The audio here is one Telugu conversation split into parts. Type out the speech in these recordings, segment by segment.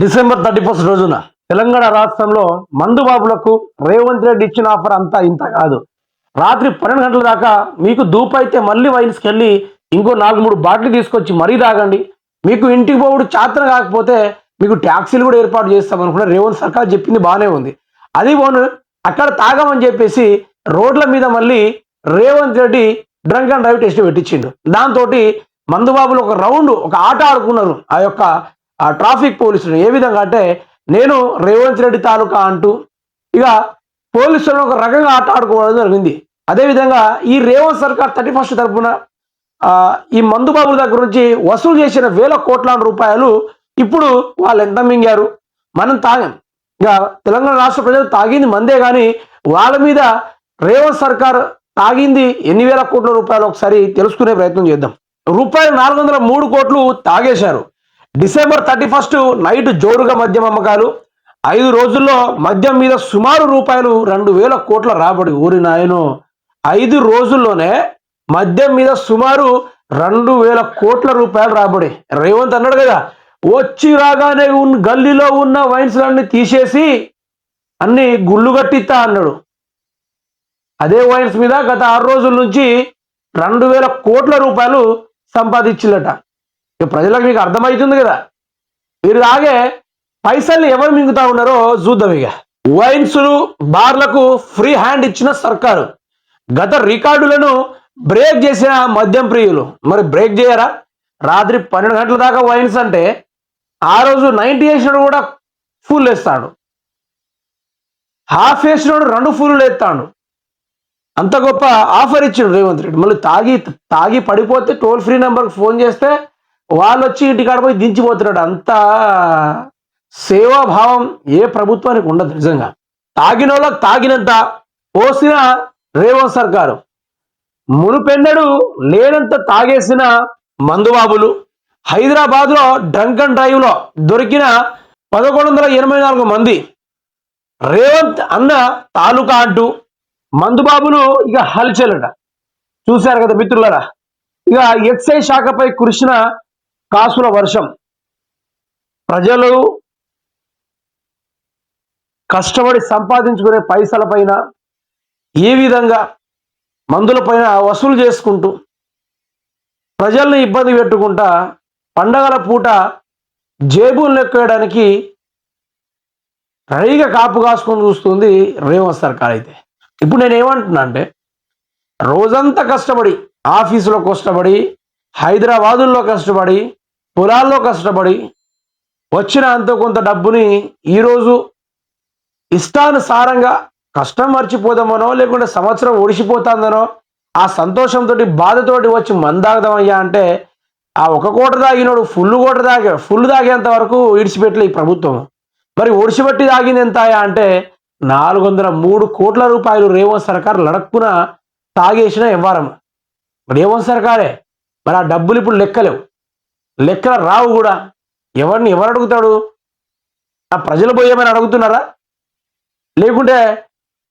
డిసెంబర్ థర్టీ ఫస్ట్ రోజున తెలంగాణ రాష్ట్రంలో మందు బాబులకు రేవంత్ రెడ్డి ఇచ్చిన ఆఫర్ అంతా ఇంత కాదు. రాత్రి పన్నెండు గంటల దాకా మీకు దూపు అయితే మళ్ళీ వైన్స్కి వెళ్ళి ఇంకో నాలుగు మూడు బాటిల్ తీసుకొచ్చి మరీ తాగండి. మీకు ఇంటికి పోవుడు చాతన కాకపోతే మీకు ట్యాక్సీలు కూడా ఏర్పాటు చేస్తాం అనుకున్న రేవంత్ సర్కార్ చెప్పింది బాగానే ఉంది. అది పోను అక్కడ తాగమని చెప్పేసి రోడ్ల మీద మళ్ళీ Revanth Reddy drunk and drive test పెట్టించిండు. దాంతో మందుబాబులు ఒక రౌండ్ ఒక ఆట ఆడుకున్నారు ఆ యొక్క ఆ ట్రాఫిక్ పోలీసులు ఏ విధంగా అంటే నేను రేవంత్ రెడ్డి తాలూకా అంటూ ఇక పోలీసులను ఒక రకంగా ఆట ఆడుకోవడం జరిగింది. అదేవిధంగా ఈ రేవంత్ సర్కార్ థర్టీ ఫస్ట్ తరఫున ఈ మందుబాబుల దగ్గర నుంచి వసూలు చేసిన వేల కోట్ల రూపాయలు ఇప్పుడు వాళ్ళు ఎంత మింగారు? మనం తాగాం. ఇక తెలంగాణ రాష్ట్ర ప్రజలు తాగింది మందే కానీ వాళ్ళ మీద రేవంత్ సర్కార్ తాగింది ఎన్ని వేల కోట్ల రూపాయలు ఒకసారి తెలుసుకునే ప్రయత్నం చేద్దాం. రూపాయలు నాలుగు వందల మూడు కోట్లు తాగేశారు. డిసెంబర్ థర్టీ ఫస్ట్ నైట్ జోరుగా మద్యం అమ్మకాలు. ఐదు రోజుల్లో మద్యం మీద సుమారు రూపాయలు రెండు వేల కోట్ల రాబడి. ఊరి నాయను. ఐదు రోజుల్లోనే మద్యం మీద సుమారు రెండు వేల కోట్ల రూపాయలు రాబడి. రేవంత్ అన్నాడు కదా వచ్చి రాగానే ఉన్న గల్లీలో ఉన్న వైన్స్లన్నీ తీసేసి అన్ని గుళ్ళు కట్టిస్తా అన్నాడు. అదే వైన్స్ మీద గత ఆరు రోజుల నుంచి రెండు వేల కోట్ల రూపాయలు సంపాదించిల్లట. ఇక ప్రజలకు మీకు అర్థమవుతుంది కదా. మీరు తాగే పైసల్ని ఎవరు మింగుతా ఉన్నారో చూద్దాం ఇక. వైన్స్లు బార్లకు ఫ్రీ హ్యాండ్ ఇచ్చిన సర్కారు. గత రికార్డులను బ్రేక్ చేసిన మద్యం ప్రియులు. మరి బ్రేక్ చేయరా? రాత్రి పన్నెండు గంటల దాకా వైన్స్ అంటే ఆ రోజు నైన్టీ వేసినాడు కూడా ఫుల్ వేస్తాడు. హాఫ్ వేసినాడు రెండు ఫుల్ వేస్తాడు అంత గొప్ప ఆఫర్ ఇచ్చిండు రేవంత్ రెడ్డి. మళ్ళీ తాగి తాగి పడిపోతే టోల్ ఫ్రీ నెంబర్కి ఫోన్ చేస్తే వాళ్ళు వచ్చి ఇంటికాడ పోయి దించిపోతున్నాడు. అంత సేవాభావం ఏ ప్రభుత్వానికి ఉండదు నిజంగా. తాగిన వాళ్ళకి తాగినంత పోసిన రేవంత్ సర్కారు. మునుపెన్నడు లేనంత తాగేసిన మందుబాబులు. హైదరాబాద్లో డ్రంక్ అండ్ డ్రైవ్లో దొరికిన పదకొండు వందల ఎనభై నాలుగు మంది. రేవంత్ అన్న తాలూకా అంటూ మందుబాబులు ఇక హల్చలట. చూశారు కదా మిత్రులరా? ఇక ఎక్సైజ్ శాఖపై కురిసిన కాసుల వర్షం. ప్రజలు కష్టపడి సంపాదించుకునే పైసల పైన ఏ విధంగా మందుల పైన వసూలు చేసుకుంటూ ప్రజల్ని ఇబ్బంది పెట్టుకుంటా పండగల పూట జేబులు లెక్కేయడానికి రెడీగా కాపు కాసుకొని చూస్తుంది రేవంత్ సర్కార్ అయితే. ఇప్పుడు నేను ఏమంటున్నా అంటే రోజంతా కష్టపడి ఆఫీసులో కష్టపడి హైదరాబాదుల్లో కష్టపడి పొలాల్లో కష్టపడి వచ్చిన అంత కొంత డబ్బుని ఈరోజు ఇష్టానుసారంగా కష్టం మర్చిపోదామనో లేకుంటే సంవత్సరం ఒడిసిపోతుందనో ఆ సంతోషంతో బాధతోటి వచ్చి మందాగదామయ్యా అంటే ఆ ఒక కోట తాగినోడు ఫుల్ కోట తాగే ఫుల్ తాగేంత వరకు ఇడిచిపెట్టలే ఈ ప్రభుత్వం. మరి ఒడిసిపెట్టి తాగింది ఎంతయా అంటే నాలుగు వందల మూడు కోట్ల రూపాయలు రేవంత్ సర్కార్ లడక్కున తాగేసిన వ్యవహారం. రేవంత్ సర్కారే. మరి ఆ డబ్బులు ఇప్పుడు లెక్కలేవు. లెక్కలు రావు కూడా. ఎవరిని ఎవరు అడుగుతాడు? ఆ ప్రజలు పోయేమని అడుగుతున్నారా? లేకుంటే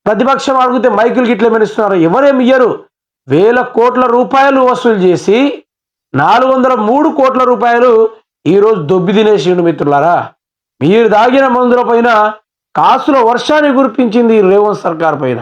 ప్రతిపక్షం అడిగితే మైకులు గిట్ల మెరుస్తున్నారు ఎవరేమి ఇయ్యరు? వేల కోట్ల రూపాయలు వసూలు చేసి నాలుగు వందల మూడు కోట్ల రూపాయలు ఈరోజు దొబ్బి తినేసిండు మిత్రులారా. మీరు దాగిన మందుల పైన కాసుల వర్షాన్ని కురిపించింది ఈ రేవంత్ సర్కార్ పైన.